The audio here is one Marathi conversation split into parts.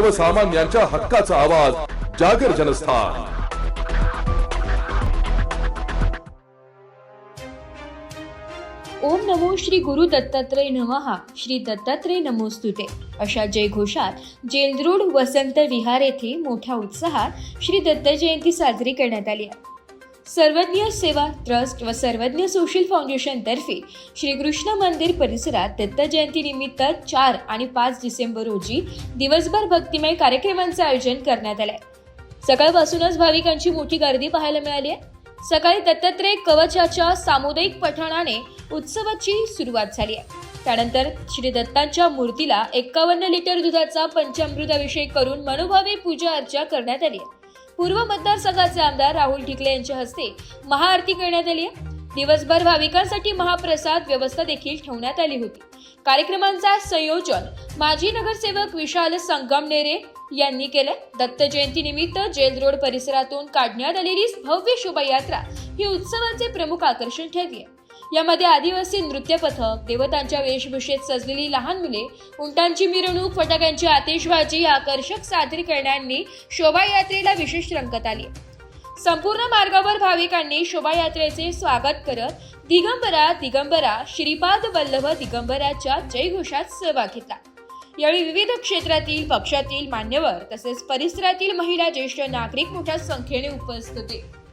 सर्वसामान्यांच्या हक्काचा आवाज जागर जनस्थान. ओम नमो श्री गुरु दत्तात्रय नमहा श्री दत्तात्रय नमोस्तुते. अशा जयघोषात जेलरोड वसंत विहार येथे मोठ्या उत्साहात श्री दत्त जयंती साजरी करण्यात आली आहे. सर्वज्ञ सेवा ट्रस्ट व सर्वज्ञ सोशल फाउंडेशनतर्फे श्रीकृष्ण मंदिर परिसरात दत्त चार आणि पाच डिसेंबर रोजी दिवसभर भक्तिमय कार्यक्रमांचं आयोजन करण्यात आलंय. आहे सकाळपासूनच भाविकांची मोठी गर्दी पाहायला मिळाली आहे. सकाळी दत्तात्रय कवचाच्या सामुदायिक पठणाने उत्सवाची सुरुवात झाली आहे. त्यानंतर श्री दत्तांच्या मूर्तीला एक्कावन्न लिटर दुधाचा पंचामृताभिषेक करून मनोभावे पूजा अर्चा करण्यात आली आहे. पूर्व मतदारसंघाचे आमदार राहुल ठिकले यांच्या हस्ते महाआरती करण्यात आली आहे. दिवसभर भाविकांसाठी महाप्रसाद व्यवस्था देखील ठेवण्यात आली होती. कार्यक्रमांचा संयोजन माजी नगरसेवक विशाल संगमनेरे यांनी केले दत्त जयंती निमित्त जेल रोड परिसरातून काढण्यात आलेली भव्य शोभायात्रा ही उत्सवाचे प्रमुख आकर्षण ठरली आहे. यामध्ये आदिवासी नृत्य पथक देवतांच्या वेशभूषेत सजलेली लहान मुले उंटांची मिरवणूक फटाक्यांची आतिषबाजी आकर्षक सादरीकरणांनी शोभायात्रेला विशेष रंगत आली. संपूर्ण मार्गावर भाविकांनी शोभायात्रेचे स्वागत करत दिगंबरा दिगंबरा श्रीपाद वल्लभ दिगंबराच्या जयघोषात सहभाग घेतला. यावेळी विविध क्षेत्रातील पक्षातील मान्यवर तसेच परिसरातील महिला ज्येष्ठ नागरिक मोठ्या संख्येने उपस्थित होते.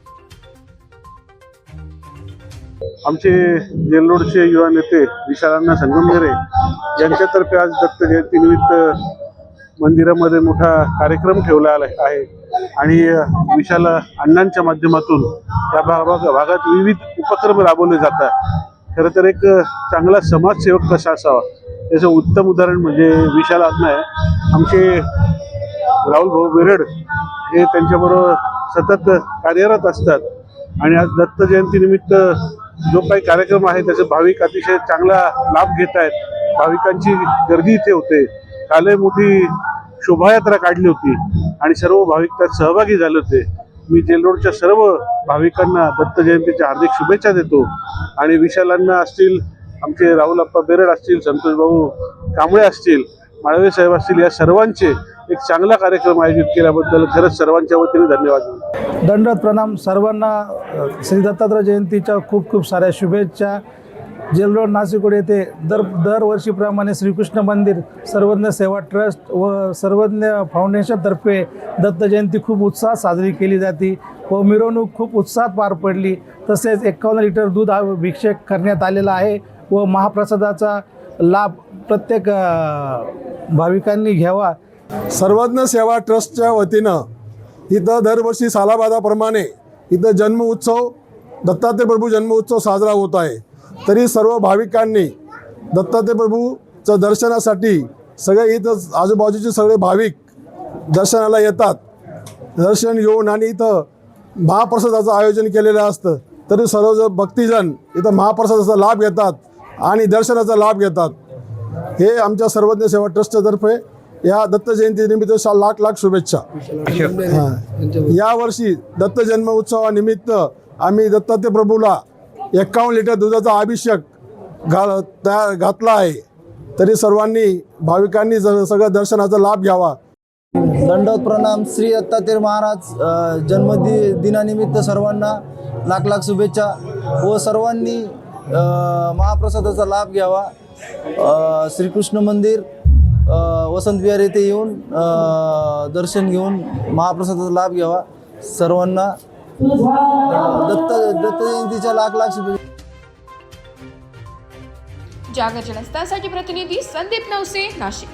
आमचे जेलरोडचे युवा नेते विशालांना संगमनेरे यांच्यातर्फे आज दत्त जयंतीनिमित्त मंदिरामध्ये मोठा कार्यक्रम ठेवला आला आहे. आणि विशाल अण्णांच्या माध्यमातून या भाग भागात विविध उपक्रम राबवले जातात. खरं तर एक चांगला समाजसेवक कसा असावा? याचं उत्तम उदाहरण म्हणजे विशाल अण्णा आहे. आमचे राहुल भाऊ बेरड हे त्यांच्याबरोबर सतत कार्यरत असतात. आणि आज दत्त जयंतीनिमित्त जो काही कार्यक्रम आहे त्याचे भाविक अतिशय चांगला लाभ घेत आहेत. भाविकांची गर्दी इथे होते. कालही मोठी शोभायात्रा काढली होती आणि सर्व भाविक त्यात सहभागी झाले होते. मी जेलरोडच्या सर्व भाविकांना दत्त जयंतीच्या हार्दिक शुभेच्छा देतो. आणि विशालांना असतील आमचे राहुल अप्पा बेरड असतील संतोष भाऊ कांबळे असतील माळवे साहेब असतील या सर्वांचे एक चांगला कार्यक्रम आयोजित केल्याबद्दल खरंच सर्वांच्या वतीने धन्यवाद. दंडत प्रणाम सर्वांना. श्री दत्तात्रय जयंतीच्या खूप खूप साऱ्या शुभेच्छा. जेलरोड नाशिकोड येथे दर दरवर्षीप्रमाणे श्रीकृष्ण मंदिर सर्वज्ञ सेवा ट्रस्ट व सर्वज्ञ फाउंडेशनतर्फे दत्त जयंती खूप उत्साहात साजरी केली जाते व मिरवणूक खूप उत्साहात पार पडली. तसेच एकावन्न लिटर दूध अभिषेक करण्यात आलेला आहे व महाप्रसादाचा लाभ प्रत्येक भाविकांनी घ्यावा. सर्वज्ञ सेवा ट्रस्टच्या वतीनं इथं दरवर्षी सालाबादाप्रमाणे इथं जन्म उत्सव दत्तात्रय प्रभू जन्म उत्सव साजरा होत आहे. तरी सर्व भाविकांनी दत्तात्रय प्रभूचं दर्शनासाठी सगळे इथं आजूबाजूचे सगळे भाविक दर्शनाला येतात. दर्शन घेऊन आणि इथं महाप्रसादाचं आयोजन केलेलं असतं. तरी सर्व भक्तिजन इथं महाप्रसादाचा लाभ घेतात आणि दर्शनाचा लाभ घेतात. हे आमच्या सर्वज्ञ सेवा ट्रस्टतर्फे या दत्त जयंतीनिमित्त लाख लाख शुभेच्छा. यावर्षी दत्त जन्म उत्सवानिमित्त आम्ही दत्तात्रय प्रभूला एक्कावन्न लिटर दुधाचा अभिषेक घाल तयार घातला आहे. तरी सर्वांनी भाविकांनी ज- सगळं दर्शनाचा लाभ घ्यावा. दंडवत प्रणाम श्री दत्तात्रय महाराज अ, जन्मदि दिनानिमित्त सर्वांना लाख लाख शुभेच्छा व सर्वांनी महाप्रसादाचा लाभ घ्यावा. श्रीकृष्ण मंदिर वसंत विहार येथे येऊन दर्शन घेऊन महाप्रसादाचा लाभ घ्यावा. सर्वांना दत्त दत्त जयंतीच्या लाख लाख शुभेच्छा. जागर प्रतिनिधी संदीप नवसे नाशिक.